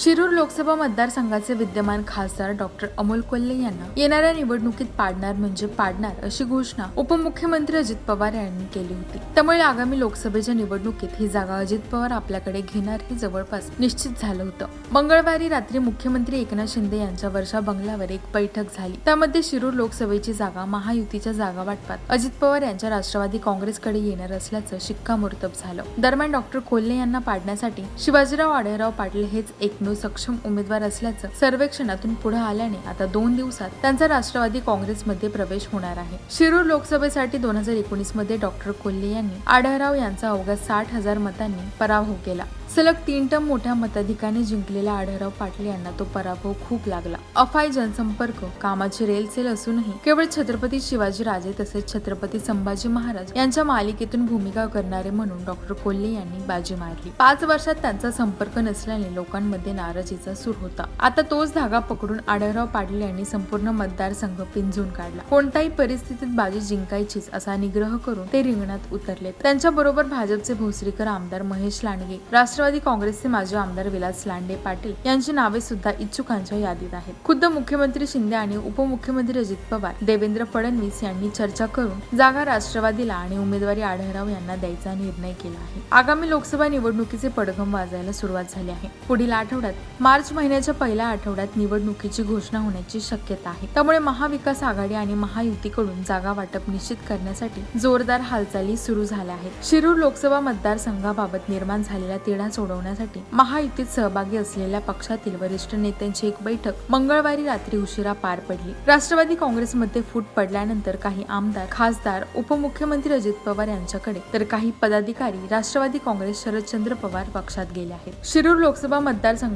शिरूर लोकसभा मतदारसंघाचे विद्यमान खासदार डॉक्टर अमोल कोल्हे यांना येणाऱ्या निवडणुकीत पाडणार म्हणजे पाडणार अशी घोषणा उपमुख्यमंत्री अजित पवार यांनी केली होती. त्यामुळे आगामी लोकसभेच्या निवडणुकीत ही जागा अजित पवार आपल्याकडे घेणार हे जवळपास निश्चित झालं होतं. मंगळवारी रात्री मुख्यमंत्री एकनाथ शिंदे यांच्या वर्षा बंगल्यावर एक बैठक झाली. त्यामध्ये शिरूर लोकसभेची जागा महायुतीच्या जागा वाटपात अजित पवार यांच्या राष्ट्रवादी काँग्रेसकडे येणार असल्याचं शिक्कामोर्तब झालं. दरम्यान डॉक्टर कोल्हे यांना पाडण्यासाठी शिवाजीराव आढळराव पाटील हेच एकमेव सक्षम उमेदवार असल्याचं सर्वेक्षणातून पुढे आल्याने आता दोन दिवसात त्यांचा राष्ट्रवादी काँग्रेसमध्ये प्रवेश होणार आहे. शिरूर लोकसभेसाठी दोन हजार एकोणीसमध्ये डॉक्टर कोल्हे यांनी आढळराव यांचा अवघ्या साठ हजार मतांनी पराभव केला. सलग तीन टम मोठ्या मताधिकाने जिंकलेला आढळराव पाटले यांना तो पराभव खूप लागला. अफाय जनसंपर्क कामाची रेलसेल असूनही केवळ छत्रपती शिवाजी राजे तसेच छत्रपती संभाजी महाराज यांच्या मालिकेतून भूमिका करणारे म्हणून डॉक्टर कोल्हे यांनी बाजी मारली. पाच वर्षात त्यांचा संपर्क नसल्याने लोकांमध्ये नाराजीचा सूर होता. आता तोच धागा पकडून आढळराव पाटील यांनी संपूर्ण मतदारसंघ पिंजून काढला. कोणत्याही परिस्थितीत बाजी जिंकायचीच असा निग्रह करून ते रिंगणात उतरले. त्यांच्या बरोबर भाजपचे भोसरीकर आमदार महेश लांडगे राष्ट्रवादी काँग्रेसचे माजी आमदार विलास लांडे पाटील यांची नावे सुद्धा इच्छुकांच्या यादीत आहेत. खुद्द मुख्यमंत्री शिंदे आणि उपमुख्यमंत्री अजित पवार देवेंद्र फडणवीस यांनी चर्चा करून जागा राष्ट्रवादीला आणि उमेदवारी आढळराव यांना द्यायचा निर्णय केला आहे. आगामी लोकसभा निवडणुकीचे पडघम वाजायला सुरुवात झाली आहे. पुढील आठवड्यात मार्च महिन्याच्या पहिल्या आठवड्यात निवडणुकीची घोषणा होण्याची शक्यता आहे. त्यामुळे महाविकास आघाडी आणि महायुतीकडून जागा वाटप निश्चित करण्यासाठी जोरदार हालचाली सुरू झाल्या आहेत. शिरूर लोकसभा मतदारसंघाबाबत निर्माण झालेला तिढा सोडवण्यासाठी महायुतीत सहभागी असलेल्या पक्षातील वरिष्ठ नेत्यांची एक बैठक मंगळवारी रात्री उशिरा पार पडली. राष्ट्रवादी काँग्रेसमध्ये फूट पडल्यानंतर काही आमदार खासदार उपमुख्यमंत्री अजित पवार यांच्याकडे तर काही पदाधिकारी राष्ट्रवादी काँग्रेस शरदचंद्र पवार पक्षात गेले आहेत. शिरूर लोकसभा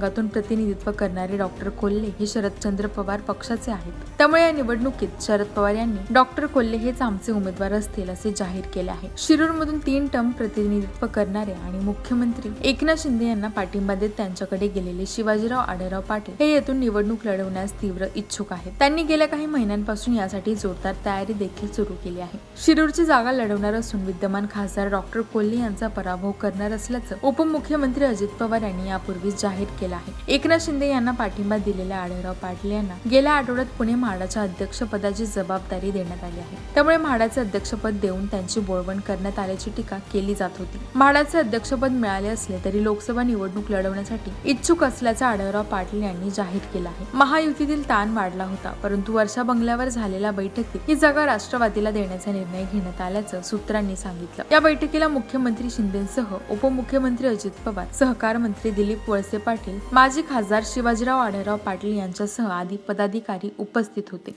मतदारसंघातून प्रतिनिधित्व करणारे डॉक्टर कोल्हे हे शरदचंद्र पवार पक्षाचे आहेत. त्यामुळे या निवडणुकीत शरद पवार यांनी डॉक्टर कोल्हे हेच आमचे उमेदवार असतील असे जाहीर केले आहे. शिरूरमधून तीन टर्म प्रतिनिधित्व करणारे आणि मुख्यमंत्री एकनाथ शिंदे यांना पाठिंबा देत त्यांच्याकडे गेलेले शिवाजीराव आढळराव पाटील हे येथून निवडणूक लढवण्यास तीव्र इच्छुक आहेत. त्यांनी गेल्या काही महिन्यांपासून यासाठी जोरदार तयारी देखील सुरू केली आहे. शिरूरची जागा लढवणार असून विद्यमान खासदार डॉक्टर कोल्हे यांचा पराभव करणार असल्याचं उपमुख्यमंत्री अजित पवार यांनी यापूर्वीच जाहीर केलं केला आहे. एकनाथ शिंदे यांना पाठिंबा दिलेल्या आढळराव पाटील यांना गेल्या आठवड्यात पुणे म्हाडाच्या अध्यक्षपदाची जबाबदारी देण्यात आली आहे. त्यामुळे म्हाडाचे अध्यक्षपद देऊन त्यांची बोळवण करण्यात आल्याची टीका केली जात होती. म्हाडाचे अध्यक्षपद मिळाले असले तरी लोकसभा निवडणूक लढवण्यासाठी इच्छुक असल्याचा आढळराव पाटील यांनी जाहीर केला आहे. महायुतीतील ताण वाढला होता परंतु वर्षा बंगल्यावर झालेल्या बैठकीत ही जागा राष्ट्रवादीला देण्याचा निर्णय घेण्यात आल्याचं सूत्रांनी सांगितलं. या बैठकीला मुख्यमंत्री शिंदेसह उपमुख्यमंत्री अजित पवार सहकार मंत्री दिलीप वळसे पाटील माजी खासदार शिवाजीराव आढळराव पाटील यांच्यासह आदी पदाधिकारी उपस्थित होते.